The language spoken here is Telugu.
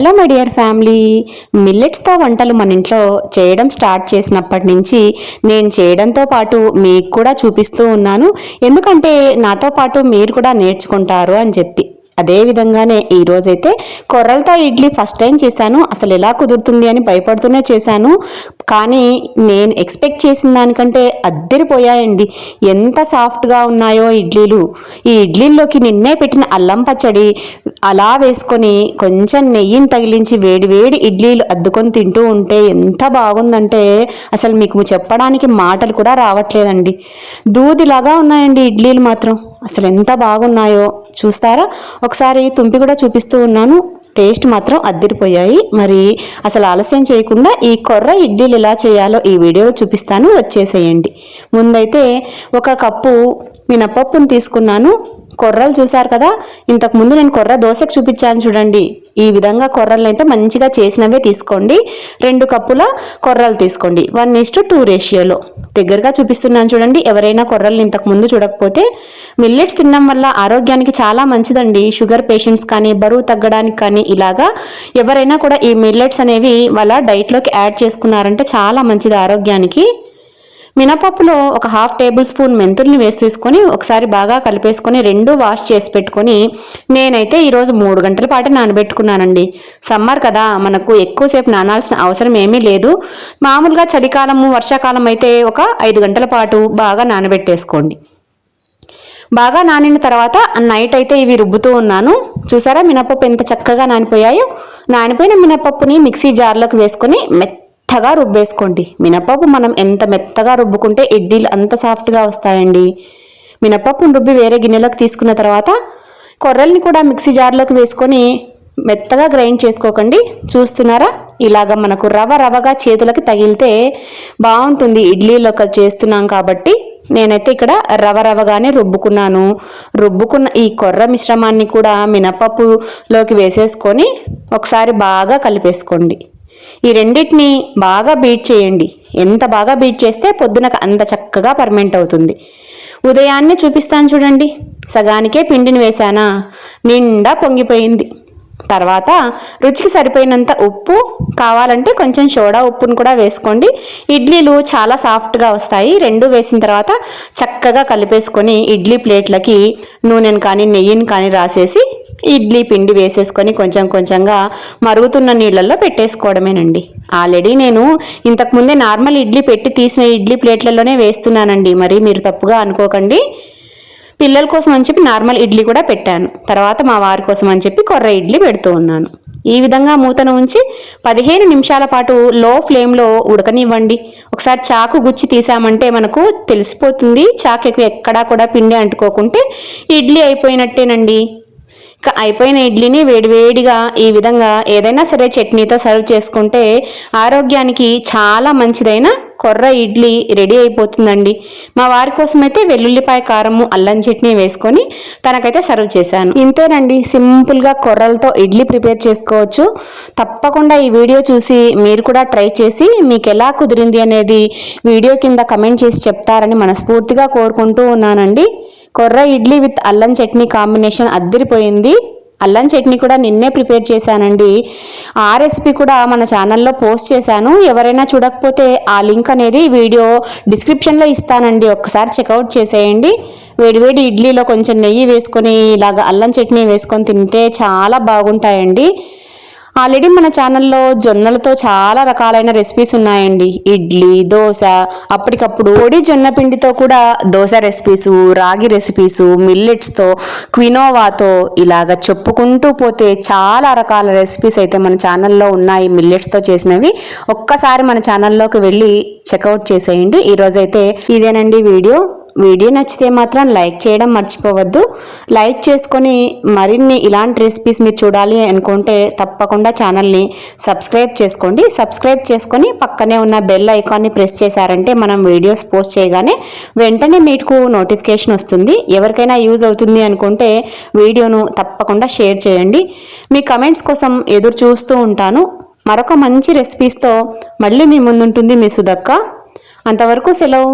Hello my dear family. మిల్లెట్స్తో వంటలు మన ఇంట్లో చేయడం స్టార్ట్ చేసినప్పటి నుంచి నేను చేయడంతో పాటు మీకు కూడా చూపిస్తూ ఉన్నాను. ఎందుకంటే నాతో పాటు మీరు కూడా నేర్చుకుంటారు అని చెప్పి. అదే విధంగానే కొర్రలతో ఇడ్లీ ఫస్ట్ టైం చేశాను. అసలు ఎలా కుదురుతుంది అని భయపడుతూనే చేశాను. కానీ నేను ఎక్స్పెక్ట్ చేసిన దానికంటే అద్దరిపోయాయండి. ఎంత సాఫ్ట్గా ఉన్నాయో ఇడ్లీలు. ఈ ఇడ్లీల్లోకి నిన్నే పెట్టిన అల్లం పచ్చడి అలా వేసుకొని కొంచెం నెయ్యిని తగిలించి వేడి వేడి ఇడ్లీలు అద్దుకొని తింటూ ఉంటే ఎంత బాగుందంటే అసలు మీకు చెప్పడానికి మాటలు కూడా రావట్లేదండి. దూదిలాగా ఉన్నాయండి ఇడ్లీలు మాత్రం. అసలు ఎంత బాగున్నాయో చూస్తారా? ఒకసారి తుంపి కూడా చూపిస్తూ ఉన్నాను. టేస్ట్ మాత్రం అద్దిరిపోయాయి. మరి అసలు ఆలస్యం చేయకుండా ఈ కొర్ర ఇడ్లీలు ఎలా చేయాలో ఈ వీడియోలో చూపిస్తాను. వచ్చేసేయండి. ముందైతే ఒక కప్పు మినపప్పును తీసుకున్నాను. కొర్రలు చూశారు కదా? ఇంతకు ముందు నేను కొర్ర దోశకు చూపించాను చూడండి. ఈ విధంగా కొర్రలు అయితే మంచిగా చేసినవే తీసుకోండి. రెండు కప్పుల కొర్రలు తీసుకోండి. వన్ ఈస్ టు టూ రేషియోలో దగ్గరగా చూపిస్తున్నాను చూడండి. ఎవరైనా కొర్రలు ఇంతకు ముందు చూడకపోతే మిల్లెట్స్ తినడం వల్ల ఆరోగ్యానికి చాలా మంచిదండి. షుగర్ పేషెంట్స్ కానీ బరువు తగ్గడానికి కానీ ఇలాగా ఎవరైనా కూడా ఈ మిల్లెట్స్ అనేవి వాళ్ళ డైట్లోకి యాడ్ చేసుకున్నారంటే చాలా మంచిది ఆరోగ్యానికి. మినపప్పులో ఒక హాఫ్ టేబుల్ స్పూన్ మెంతుల్ని వేసేసుకొని ఒకసారి బాగా కలిపేసుకొని రెండు వాష్ చేసి పెట్టుకొని నేనైతే ఈరోజు మూడు గంటల పాటు నానబెట్టుకున్నానండి. సమ్మర్ కదా మనకు ఎక్కువసేపు నానాల్సిన అవసరం ఏమీ లేదు. మామూలుగా చలికాలము వర్షాకాలం అయితే ఒక ఐదు గంటల పాటు బాగా నానబెట్టేసుకోండి. బాగా నానిన తర్వాత నైట్ అయితే ఇవి రుబ్బుతూ ఉన్నాను. చూసారా మినపప్పు ఎంత చక్కగా నానిపోయాయో? నానిపోయిన మినపప్పుని మిక్సీ జార్లోకి వేసుకొని మెత్తగా రుబ్బేసుకోండి. మినపప్పు మనం ఎంత మెత్తగా రుబ్బుకుంటే ఇడ్లీలు అంత సాఫ్ట్గా వస్తాయండి. మినపప్పును రుబ్బి వేరే గిన్నెలోకి తీసుకున్న తర్వాత కొర్రల్ని కూడా మిక్సీ జార్లోకి వేసుకొని మెత్తగా గ్రైండ్ చేసుకోకండి. చూస్తున్నారా? ఇలాగ మనకు రవ రవగా చేతులకి తగిలితే బాగుంటుంది. ఇడ్లీలో చేస్తున్నాం కాబట్టి నేనైతే ఇక్కడ రవ రవగానే రుబ్బుకున్నాను. రుబ్బుకున్న ఈ కొర్ర మిశ్రమాన్ని కూడా మినపప్పులోకి వేసేసుకొని ఒకసారి బాగా కలిపేసుకోండి. ఈ రెండింటిని బాగా బీట్ చేయండి. ఎంత బాగా బీట్ చేస్తే పొద్దునకు అంత చక్కగా పర్మెంట్ అవుతుంది. ఉదయాన్నే చూపిస్తాను చూడండి. సగానికే పిండిని వేశానా? నిండా పొంగిపోయింది. తర్వాత రుచికి సరిపోయినంత ఉప్పు కావాలంటే కొంచెం సోడా ఉప్పును కూడా వేసుకోండి. ఇడ్లీలు చాలా సాఫ్ట్గా వస్తాయి. రెండు వేసిన తర్వాత చక్కగా కలిపేసుకొని ఇడ్లీ ప్లేట్లకి నూనెను కానీ నెయ్యిని కానీ రాసేసి ఇడ్లీ పిండి వేసేసుకొని కొంచెం కొంచెంగా మరుగుతున్న నీళ్ళల్లో పెట్టేసుకోవడమేనండి. ఆల్రెడీ నేను ఇంతకుముందే నార్మల్ ఇడ్లీ పెట్టి తీసిన ఇడ్లీ ప్లేట్లలోనే వేస్తున్నానండి. మరి మీరు తప్పుగా అనుకోకండి. పిల్లల కోసం అని చెప్పి నార్మల్ ఇడ్లీ కూడా పెట్టాను. తర్వాత మా వారి కోసం అని చెప్పి కొర్ర ఇడ్లీ పెడుతూ ఉన్నాను. ఈ విధంగా మూతను ఉంచి పదిహేను నిమిషాల పాటు లో ఫ్లేమ్లో ఉడకనివ్వండి. ఒకసారి చాకు గుచ్చి తీసామంటే మనకు తెలిసిపోతుంది. చాకు ఎక్కడా కూడా పిండి అంటుకోకుంటే ఇడ్లీ అయిపోయినట్టేనండి. అయిపోయిన ఇడ్లీని వేడివేడిగా ఈ విధంగా ఏదైనా సరే చట్నీతో సర్వ్ చేసుకుంటే ఆరోగ్యానికి చాలా మంచిదైన కొర్ర ఇడ్లీ రెడీ అయిపోతుందండి. మా వారి కోసం అయితే వెల్లుల్లిపాయ కారము అల్లం చట్నీ వేసుకొని తనకైతే సర్వ్ చేశాను. ఇంతేనండి సింపుల్గా కొర్రలతో ఇడ్లీ ప్రిపేర్ చేసుకోవచ్చు. తప్పకుండా ఈ వీడియో చూసి మీరు కూడా ట్రై చేసి మీకు ఎలా కుదిరింది అనేది వీడియో కింద కమెంట్ చేసి చెప్తారని మనస్ఫూర్తిగా కోరుకుంటూ ఉన్నానండి. కొర్ర ఇడ్లీ విత్ అల్లం చట్నీ కాంబినేషన్ అద్దరిపోయింది. అల్లం చట్నీ కూడా నిన్నే ప్రిపేర్ చేశానండి. ఆ రెసిపీ కూడా మన ఛానల్లో పోస్ట్ చేశాను. ఎవరైనా చూడకపోతే ఆ లింక్ అనేది వీడియో డిస్క్రిప్షన్లో ఇస్తానండి. ఒక్కసారి చెక్అవుట్ చేసేయండి. వేడివేడి ఇడ్లీలో కొంచెం నెయ్యి వేసుకొని ఇలాగ అల్లం చట్నీ వేసుకొని తింటే చాలా బాగుంటాయండి. ఆల్రెడీ మన ఛానల్లో జొన్నలతో చాలా రకాలైన రెసిపీస్ ఉన్నాయండి. ఇడ్లీ దోశ అప్పటికప్పుడు పొడి జొన్న పిండితో కూడా దోశ రెసిపీస్ రాగి రెసిపీస్ మిల్లెట్స్తో క్వినోవాతో ఇలాగ చెప్పుకుంటూ పోతే చాలా రకాల రెసిపీస్ అయితే మన ఛానల్లో ఉన్నాయి. మిల్లెట్స్తో చేసినవి ఒక్కసారి మన ఛానల్లోకి వెళ్ళి చెక్అవుట్ చేసేయండి. ఈరోజైతే ఇదేనండి వీడియో. వీడియో నచ్చితే మాత్రం లైక్ చేయడం మర్చిపోవద్దు. లైక్ చేసుకొని మరిన్ని ఇలాంటి రెసిపీస్ మీరు చూడాలి అనుకుంటే తప్పకుండా ఛానల్ని సబ్స్క్రైబ్ చేసుకోండి. సబ్స్క్రైబ్ చేసుకొని పక్కనే ఉన్న బెల్ ఐకాన్ని ప్రెస్ చేశారంటే మనం వీడియోస్ పోస్ట్ చేయగానే వెంటనే మీకు నోటిఫికేషన్ వస్తుంది. ఎవరికైనా యూజ్ అవుతుంది అనుకుంటే వీడియోను తప్పకుండా షేర్ చేయండి. మీ కమెంట్స్ కోసం ఎదురు చూస్తూ ఉంటాను. మరొక మంచి రెసిపీస్తో మళ్ళీ మీ ముందుంటుంది మీ సుధక్క అంతవరకు సెలవు.